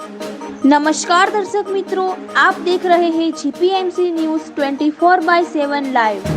નમસ્કાર દર્શક મિત્રો, આપ દેખ રહે હે GPMC news 24 by 7 live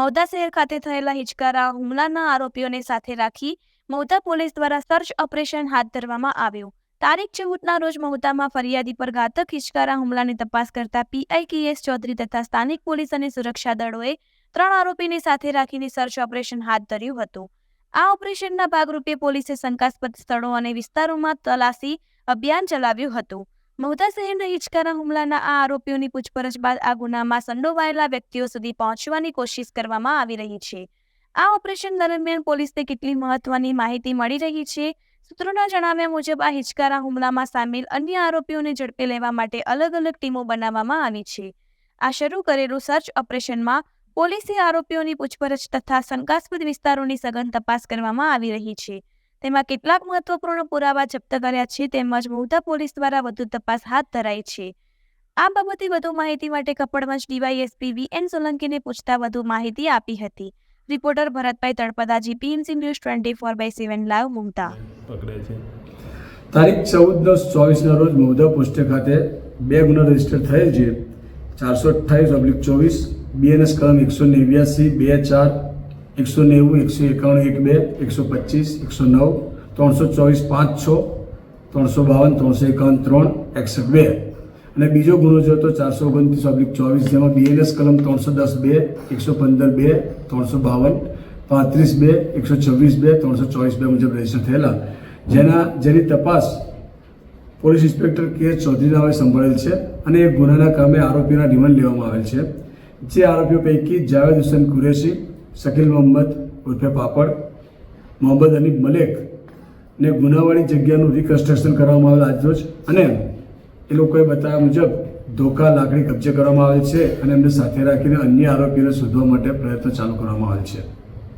Mauda શહેર ખાતે થયેલા હિચકારા, હુમલાના આરોપીઓને સાથે રાખી મૌદા પોલીસ દ્વારા સર્ચ ઓપરેશન હાથ ધરવામાં આવ્યું. તારીખ ચૌદના રોજ મહુતામાં ફરિયાદી પર ઘાતક હિચકારા, હુમલાની તપાસ કરતા પીઆઈ કેએસ ચૌધરી તથા સ્થાનિક પોલીસ અને સુરક્ષા દળોએ ત્રણ આરોપીની સાથે રાખીને સર્ચ ઓપરેશન હાથ ધર્યું હતું. આ ઓપરેશનના ભાગરૂપે પોલીસે શંકાસ્પદ સ્થળો અને વિસ્તારોમાં તલાશી અભિયાન ચલાવ્યું હતું. મહુધા શહેરના હિચકારા હુમલાના આ આરોપીઓની પૂછપરછ બાદ આ ગુનામાં સંડોવાયેલા વ્યક્તિઓ સુધી પહોંચવાની કોશિશ કરવામાં આવી રહી છે. આ ઓપરેશન દરમિયાન પોલીસને કેટલી મહત્વની માહિતી મળી રહી છે? સૂત્રોના જણાવ્યા મુજબ, આ હિચકારા હુમલામાં સામેલ અન્ય આરોપીઓને ઝડપી લેવા માટે અલગ અલગ ટીમો બનાવવામાં આવી છે. આ શરૂ કરેલું સર્ચ ઓપરેશનમાં પોલીસે આરોપીઓની પૂછપરછ તથા શંકાસ્પદ વિસ્તારોની સઘન તપાસ કરવામાં આવી રહી છે. તેમાં કેટલાક મહત્વપૂર્ણ પુરાવા જપ્ત કર્યા છે તેમજ મહુધા પોલીસ દ્વારા વધુ તપાસ હાથ ધરાઈ છે. આ બાબતે વધુ માહિતી માટે કપડવંશ ડીવાયએસપી વી એન સોલંકીને પૂછતા વધુ માહિતી આપી હતી. Reporter Bharatbhai Talpadaji PMC news twenty four by seven live મુમતા. પકડે છે. તારીખ ચૌદ દસ ચોવીસના રોજ મહુધા પોસ્ટે ખાતે બે ગુના રજિસ્ટર થયેલ છે. ચારસો અઠ્ઠાવીસ ઓબ્લિક ચોવીસ બીએનએસ કલમ એકસો નેવ્યાસી, બે ચાર, એકસો નેવું, એકસો એકાણું, એક બે, એકસો પચીસ, એકસો નવ, ત્રણસો ચોવીસ, પાંચ છ, ત્રણસો બાવન, ત્રણસો એકાવન, ત્રણ, એકસઠ, બે. અને બીજો ગુનો જો તો ચારસો ઓગણત્રીસ ઓબ્લિક ચોવીસ, જેમાં બીએનએસ કલમ ત્રણસો દસ, બે, એકસો પંદર, બે, ત્રણસો બાવન, પાંત્રીસ, બે, એકસો છવ્વીસ, બે, ત્રણસો ચોવીસ, બે મુજબ રજિસ્ટર થયેલા. જેના, જેની તપાસ પોલીસ ઇન્સ્પેક્ટર કે ચૌધરી નામે સંભાળેલ છે અને એ ગુનાના કામે આરોપીના રિમાન્ડ લેવામાં આવેલ છે. જે આરોપીઓ પૈકી જાવેદ હુસેન કુરેશી, શકીલ મોહમ્મદ ઉર્ફે પાપડ, મોહમ્મદ અનીફ મલેક ને ગુનાવાળી જગ્યાનું રિકન્સ્ટ્રક્શન કરવામાં આવેલ આજરોજ અને એ લોકોએ બતાવ્યા મુજબ ધોકા, લાકડી કબજે કરવામાં આવેલ છે અને એમને સાથે રાખીને અન્ય આરોપીઓને શોધવા માટે પ્રયત્ન ચાલુ કરવામાં આવેલ છે.